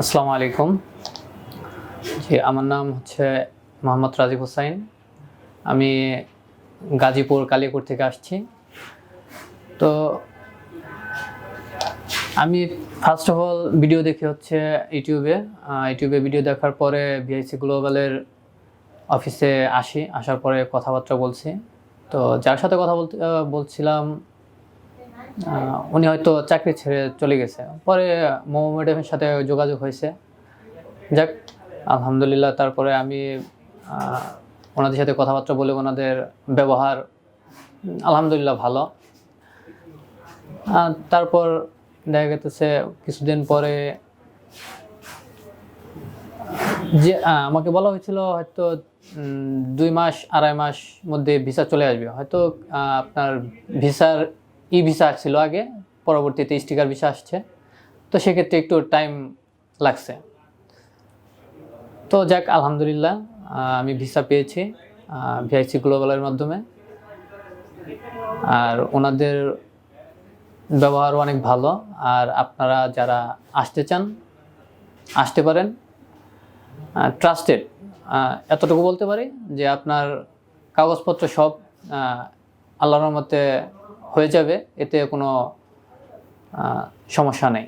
আসসালামু আলাইকুম। জি, আমার নাম হচ্ছে মোহাম্মদ রাজিব হোসাইন। আমি গাজীপুর কালিয়াপুর থেকে আসছি। তো আমি ফার্স্ট অফ অল ভিডিও দেখি হচ্ছে ইউটিউবে। ইউটিউবে ভিডিও দেখার পরে ভিআইসি গ্লোবালের অফিসে আসি। আসার পরে কথাবার্তা বলছি। তো যার সাথে কথা বলতে বলছিলাম উনি হয়তো চাকরি ছেড়ে চলে গেছে। পরে মোমো সাথে যোগাযোগ হয়েছে। যাক, আলহামদুলিল্লাহ, তারপরে আমি ওনাদের সাথে কথাবার্তা বলে ওনাদের ব্যবহার, আলহামদুলিল্লাহ ভালো। তারপর দেখা গেছে কিছুদিন পরে যে আমাকে বলা হয়েছিল হয়তো দুই মাস, আড়াই মাস মধ্যে ভিসা চলে আসবে। হয়তো আপনার ভিসার ই ভিসা আসছিল আগে, পরবর্তীতে স্টিকার ভিসা আসছে। তো সেক্ষেত্রে একটু টাইম লাগছে। তো যাক, আলহামদুলিল্লাহ আমি ভিসা পেয়েছি ভিআইসি গ্লোবালের মাধ্যমে। আর ওনাদের ব্যবহার অনেক ভালো। আর আপনারা যারা আসতে চান, আসতে পারেন। ট্রাস্টেড এতটুকু বলতে পারি যে আপনার কাগজপত্র সব আল্লাহর রহমতে হয়ে যাবে এতে কোনো সমস্যা নেই।